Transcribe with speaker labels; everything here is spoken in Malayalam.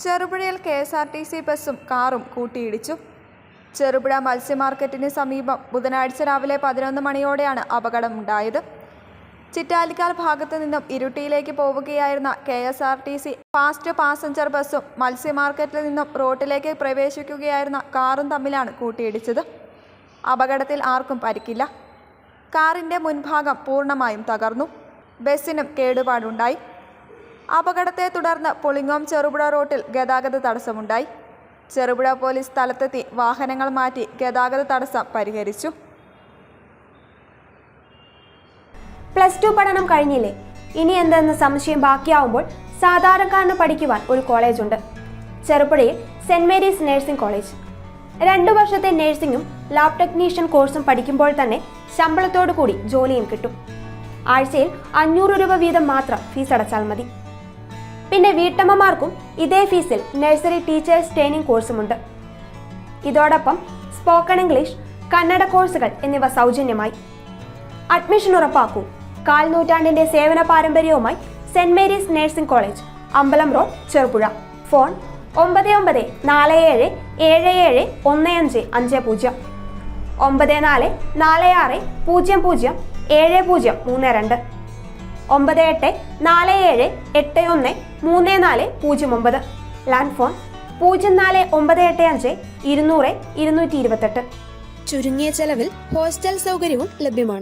Speaker 1: ചെറുപുഴയിൽ K S R T C ബസ്സും കാറും കൂട്ടിയിടിച്ചു. ചെറുപുഴ മത്സ്യമാർക്കറ്റിന് സമീപം ബുധനാഴ്ച രാവിലെ പതിനൊന്ന് മണിയോടെയാണ് അപകടം അപകടമുണ്ടായത്. ചിറ്റാലിക്കാൽ ഭാഗത്തു നിന്നും ഇരുട്ടിയിലേക്ക് പോവുകയായിരുന്ന K S R T C fast passenger ബസ്സും മത്സ്യമാർക്കറ്റിൽ നിന്നും റോട്ടിലേക്ക് പ്രവേശിക്കുകയായിരുന്ന കാറും തമ്മിലാണ് കൂട്ടിയിടിച്ചത്. അപകടത്തിൽ ആർക്കും പരിക്കില്ല. കാറിന്റെ മുൻഭാഗം പൂർണമായും തകർന്നു. ബസ്സിനും കേടുപാടുണ്ടായി. അപകടത്തെ തുടർന്ന് പുളിങ്ങോം ചെറുപുഴ റോട്ടിൽ ഗതാഗത തടസ്സമുണ്ടായി. ചെറുപുഴ പോലീസ് സ്ഥലത്തെത്തി വാഹനങ്ങൾ മാറ്റി ഗതാഗത തടസ്സം പരിഹരിച്ചു.
Speaker 2: പ്ലസ് ടു പഠനം കഴിഞ്ഞില്ലേ? ഇനി എന്തെന്ന് സംശയം ബാക്കിയാവുമ്പോൾ സാധാരണക്കാരന് പഠിക്കുവാൻ ഒരു കോളേജുണ്ട്. ചെറുപുഴയിൽ സെന്റ് മേരീസ് നഴ്സിംഗ് കോളേജ്. രണ്ടു വർഷത്തെ നഴ്സിംഗും ലാബ് ടെക്നീഷ്യൻ കോഴ്സും പഠിക്കുമ്പോൾ തന്നെ ശമ്പളത്തോടു കൂടി ജോലിയും കിട്ടും. ആഴ്ചയിൽ അഞ്ഞൂറ് രൂപ വീതം മാത്രം ഫീസ് അടച്ചാൽ മതി. പിന്നെ വീട്ടമ്മമാർക്കും ഇതേ ഫീസിൽ നഴ്സറി ടീച്ചേഴ്സ് ട്രെയിനിങ് കോഴ്സുമുണ്ട്. ഇതോടൊപ്പം സ്പോക്കൺ ഇംഗ്ലീഷ് കന്നഡ കോഴ്സുകൾ എന്നിവ സൗജന്യമായി. അഡ്മിഷൻ ഉറപ്പാക്കൂ. കാൽ നൂറ്റാണ്ടിന്റെ സേവന പാരമ്പര്യവുമായി സെന്റ് മേരീസ് നഴ്സിംഗ് കോളേജ് അമ്പലം റോഡ് ചെറുപുഴ. ഫോൺ ഒമ്പത് ഒമ്പത് നാല് ഏഴ് ഏഴ് ഏഴ് ഒന്ന് അഞ്ച് അഞ്ച് പൂജ്യം. ഒമ്പത് നാല് നാല് ആറ് പൂജ്യം പൂജ്യം ഏഴ് പൂജ്യം മൂന്ന് രണ്ട്. ഒമ്പത് എട്ട് നാല് ഏഴ് എട്ട് ഒന്ന് മൂന്ന് നാല് പൂജ്യം ഒമ്പത്. ലാൻഡ് ഫോൺ പൂജ്യം നാല് ഒമ്പത് എട്ട് അഞ്ച് ഇരുന്നൂറ് ഇരുന്നൂറ്റി ഇരുപത്തെട്ട്
Speaker 3: ചുരുങ്ങിയ ചെലവിൽ ഹോസ്റ്റൽ സൗകര്യവും ലഭ്യമാണ്.